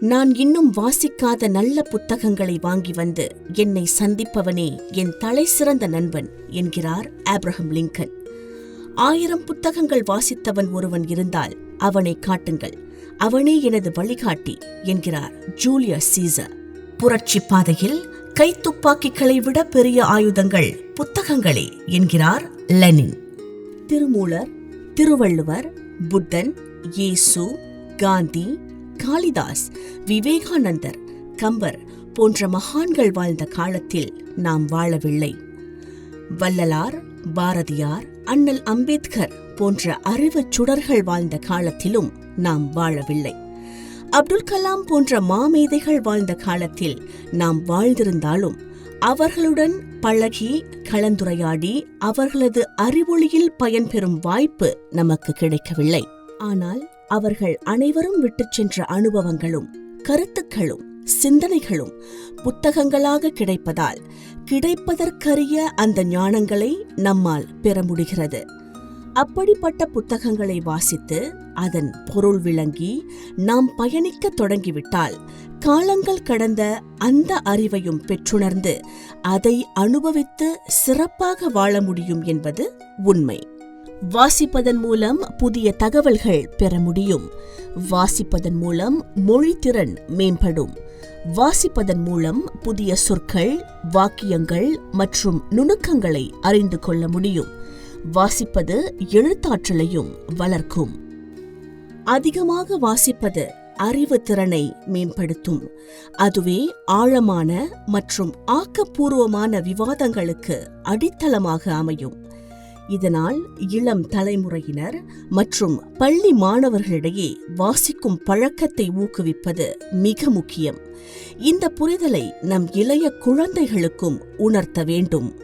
நான் இன்னும் வாசிக்காத நல்ல புத்தகங்களை வாங்கி வந்து என்னை சந்திப்பவனே என் தலை சிறந்த நண்பன் என்கிறார் ஆப்ரஹம் லிங்கன். ஆயிரம் புத்தகங்கள் வாசித்தவன் ஒருவன் இருந்தால் அவனை காட்டுங்கள் அவனே எனது வழிகாட்டி என்கிறார் ஜூலியஸ் சீசர். புரட்சி பாதையில் கைத்துப்பாக்கிகளை விட பெரிய ஆயுதங்கள் புத்தகங்களே என்கிறார் லெனின். திருமூலர் திருவள்ளுவர் புத்தன் இயேசு காந்தி காளிதாஸ் விவேகானந்தர் கம்பர் போன்ற மகான்கள் வாழ்ந்த காலத்தில் நாம் வாழவில்லை. வள்ளலார் பாரதியார் அண்ணல் அம்பேத்கர் போன்ற அறிவுச் சுடர்கள் வாழ்ந்த காலத்திலும் நாம் வாழவில்லை. அப்துல் கலாம் போன்ற மாமேதைகள் வாழ்ந்த காலத்தில் நாம் வாழ்ந்திருந்தாலும் அவர்களுடன் பழகி கலந்துரையாடி அவர்களது அறிவொளியில் பயன்பெறும் வாய்ப்பு நமக்கு கிடைக்கவில்லை. ஆனால் அவர்கள் அனைவரும் விட்டுச் சென்ற அனுபவங்களும் கருத்துக்களும் சிந்தனைகளும் புத்தகங்களாக கிடைப்பதால் கிடைப்பதற்கரிய அந்த ஞானங்களை நம்மால் பெற முடிகிறது. அப்படிப்பட்ட புத்தகங்களை வாசித்து அதன் பொருள் விளங்கி நாம் பயணிக்க தொடங்கிவிட்டால் காலங்கள் கடந்த அந்த அறிவையும் பெற்றுணர்ந்து அதை அனுபவித்து சிறப்பாக வாழ முடியும் என்பது உண்மை. வாசிப்பதன் மூலம் புதிய தகவல்கள் பெற முடியும். வாசிப்பதன் மூலம் மொழித்திறன் மேம்படும். வாசிப்பதன் மூலம் புதிய சொற்கள் வாக்கியங்கள் மற்றும் நுணுக்கங்களை அறிந்து கொள்ள முடியும். வாசிப்பது எழுத்தாற்றலையும் வளர்க்கும். அதிகமாக வாசிப்பது அறிவு திறனை மேம்படுத்தும். அதுவே ஆழமான மற்றும் ஆக்கப்பூர்வமான விவாதங்களுக்கு அடித்தளமாக அமையும். இதனால் இளம் தலைமுறையினர் மற்றும் பள்ளி மாணவர்களிடையே வாசிக்கும் பழக்கத்தை ஊக்குவிப்பது மிக முக்கியம். இந்த புரிதலை நம் இளைய குழந்தைகளுக்கும் உணர்த்த வேண்டும்.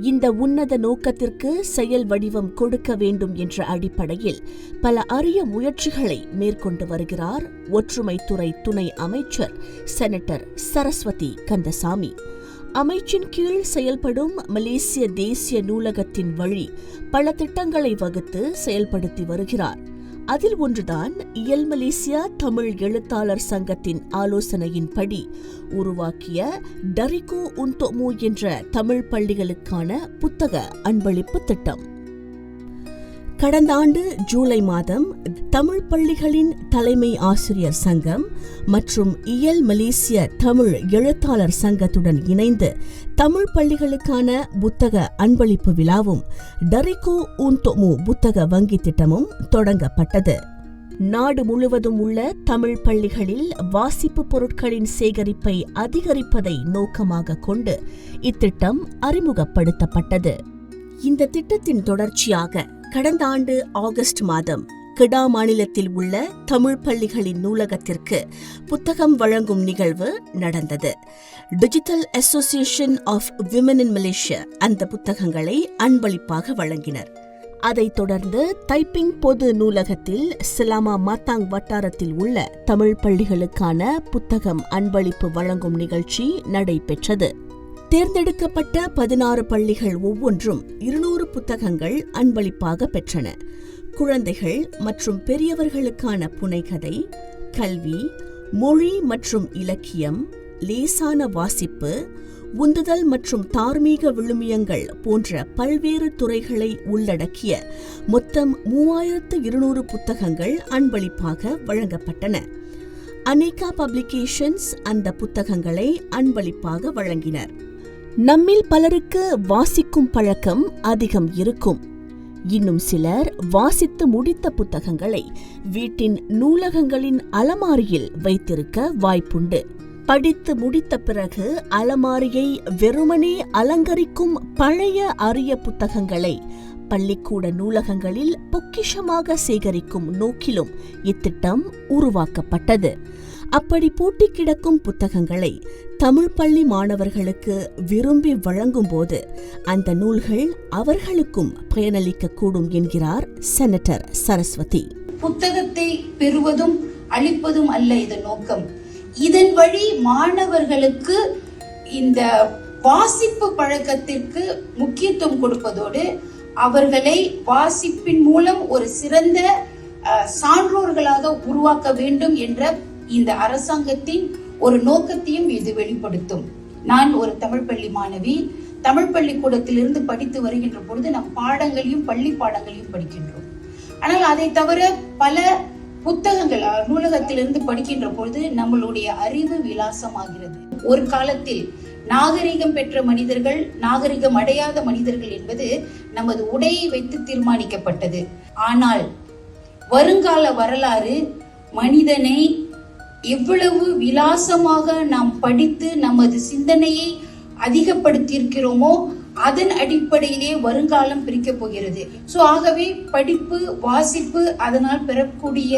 இந்த உன்னத நோக்கத்திற்கு செயல் வடிவம் கொடுக்க வேண்டும் என்ற அடிப்படையில் பல அரிய முயற்சிகளை மேற்கொண்டு வருகிறார் ஒற்றுமைத்துறை துணை அமைச்சர் செனட்டர் சரஸ்வதி கந்தசாமி. அமைச்சின் கீழ் செயல்படும் மலேசிய தேசிய நூலகத்தின் வழி பல திட்டங்களை வகுத்து செயல்படுத்தி வருகிறார். அதில் ஒன்றுதான் இயல் மலேசியா தமிழ் எழுத்தாளர் சங்கத்தின் ஆலோசனையின்படி உருவாக்கிய டரிகோ உன்தொமு என்ற தமிழ் பள்ளிகளுக்கான புத்தக அன்பளிப்பு திட்டம். கடந்த ஆண்டு ஜூலை மாதம் தமிழ் பள்ளிகளின் தலைமை ஆசிரியர் சங்கம் மற்றும் இயல் மலேசிய தமிழ் எழுத்தாளர் சங்கத்துடன் இணைந்து தமிழ் பள்ளிகளுக்கான புத்தக அன்பளிப்பு விழாவும் டரிகோ உன்தொமு புத்தக வங்கி திட்டமும் தொடங்கப்பட்டது. நாடு முழுவதும் உள்ள தமிழ் பள்ளிகளில் வாசிப்பு பொருட்களின் சேகரிப்பை அதிகரிப்பதை நோக்கமாக கொண்டு இத்திட்டம் அறிமுகப்படுத்தப்பட்டது. இந்த திட்டத்தின் தொடர்ச்சியாக கடந்த ஆண்டு ஆகஸ்ட் மாதம் கிடா மாநிலத்தில் உள்ள தமிழ் பள்ளிகளின் நூலகத்திற்கு புத்தகம் வழங்கும் நிகழ்வு நடந்தது. Digital association of women in Malaysia அந்த புத்தகங்களை அன்பளிப்பாக வழங்கினர். அதைத் தொடர்ந்து தைப்பிங் பொது நூலகத்தில் சிலாமா மாத்தாங் வட்டாரத்தில் உள்ள தமிழ் பள்ளிகளுக்கான புத்தகம் அன்பளிப்பு வழங்கும் நிகழ்ச்சி நடைபெற்றது. தேர்ந்தெடுக்கப்பட்ட பதினாறு பள்ளிகள் ஒவ்வொன்றும் இருநூறு புத்தகங்கள் அன்பளிப்பாக பெற்றன. குழந்தைகள் மற்றும் பெரியவர்களுக்கான புனைகதை கல்வி மொழி மற்றும் இலக்கியம் லேசான வாசிப்பு உந்துதல் மற்றும் தார்மீக விழுமியங்கள் போன்ற பல்வேறு துறைகளை உள்ளடக்கிய மொத்தம் மூவாயிரத்து இருநூறு புத்தகங்கள் அன்பளிப்பாக வழங்கப்பட்டன. அனேகா பப்ளிகேஷன்ஸ் அந்த புத்தகங்களை அன்பளிப்பாக வழங்கினர். நம்மில் பலருக்கு வாசிக்கும் பழக்கம் அதிகம் இருக்கும். இன்னும் சிலர் வாசித்து முடித்த புத்தகங்களை வீட்டின் நூலகங்களின் அலமாரியில் வைத்திருக்க வாய்ப்புண்டு. படித்து முடித்த பிறகு அலமாரியை வெறுமனே அலங்கரிக்கும் பழைய அரிய புத்தகங்களை பள்ளிக்கூட நூலகங்களில் பொக்கிஷமாக சேகரிக்கும் நோக்கிலும் இத்திட்டம் உருவாக்கப்பட்டது. அப்படி பூட்டி கிடக்கும் புத்தகங்களை தமிழ் பள்ளி மாணவர்களுக்கு விரும்பி வழங்கும் போது அந்த நூல்கள் அவர்களுக்கும் பயனளிக்கக்கூடும் என்கிறார் செனட்டர் சரஸ்வதி. புத்தகத்தை பெறுவதும் அளிப்பதும் அல்ல இதன் நோக்கம். இதன் வழி மாணவர்களுக்கு இந்த வாசிப்பு பழக்கத்திற்கு முக்கியத்துவம் கொடுப்பதோடு அவர்களை வாசிப்பின் மூலம் ஒரு சிறந்த சான்றோர்களாக உருவாக்க வேண்டும் என்ற இந்த அரசாங்கத்தின் ஒரு நோக்கத்தையும் இது வெளிப்படுத்தும். நான் ஒரு தமிழ் பள்ளி மாணவி தமிழ் பள்ளிக்கூடத்திலிருந்து படித்து வருகின்ற பொழுது நம் பாடங்களையும் பள்ளி பாடங்களையும் படிக்கின்றோம். ஆனால் அதை தவிர பல புத்தகங்கள் நூலகத்திலிருந்து படிக்கின்ற பொழுது நம்மளுடைய அறிவு விலாசமாகிறது. ஒரு காலத்தில் நாகரிகம் பெற்ற மனிதர்கள் நாகரிகம் அடையாத மனிதர்கள் என்பது நமது உடையை வைத்து தீர்மானிக்கப்பட்டது. ஆனால் வருங்கால வரலாறு மனிதனை எவ்வளவு விலாசமாக நாம் படித்து நமது சிந்தனையை அதிகப்படுத்தியிருக்கிறோமோ அதன் அடிப்படையிலே வருங்காலம் பிரிக்கப் போகிறது. ஸோ ஆகவே படிப்பு வாசிப்பு அதனால் பெறக்கூடிய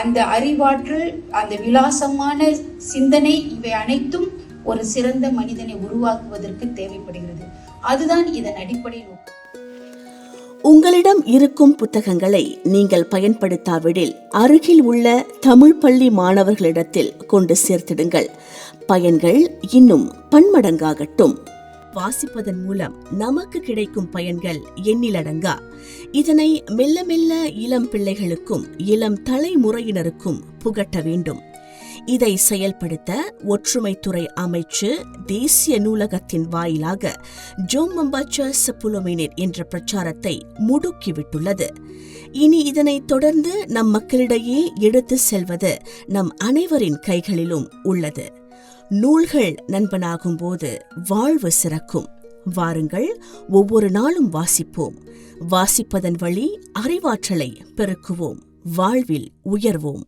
அந்த அறிவாற்றல் அந்த விலாசமான சிந்தனை இவை அனைத்தும் ஒரு சிறந்த மனிதனை உருவாக்குவதற்கு தேவைப்படுகிறது. அதுதான் இதன் அடிப்படை நோக்கம். உங்களிடம் இருக்கும் புத்தகங்களை நீங்கள் பயன்படுத்தாவிடில் அருகில் உள்ள தமிழ் பள்ளி மாணவர்களிடத்தில் கொண்டு சேர்த்திடுங்கள். பயன்கள் இன்னும் பன்மடங்காகட்டும். வாசிப்பதன் மூலம் நமக்கு கிடைக்கும் பயன்கள் எண்ணிலடங்கா. இதனை மெல்ல மெல்ல இளம் பிள்ளைகளுக்கும் இளம் தலைமுறையினருக்கும் புகட்ட வேண்டும். இதை செயல்படுத்த ஒற்றுமைத்துறை அமைச்சு தேசிய நூலகத்தின் வாயிலாக ஜோம் மம்பாச்ச என்ற பிரச்சாரத்தை முடுக்கிவிட்டுள்ளது. இனி இதனை தொடர்ந்து நம் மக்களிடையே எடுத்து செல்வது நம் அனைவரின் கைகளிலும் உள்ளது. நூல்கள் நண்பனாகும் போது வாழ்வு சிறக்கும். வாருங்கள் ஒவ்வொரு நாளும் வாசிப்போம். வாசிப்பதன் வழி அறிவாற்றலை பெருக்குவோம். வாழ்வில் உயர்வோம்.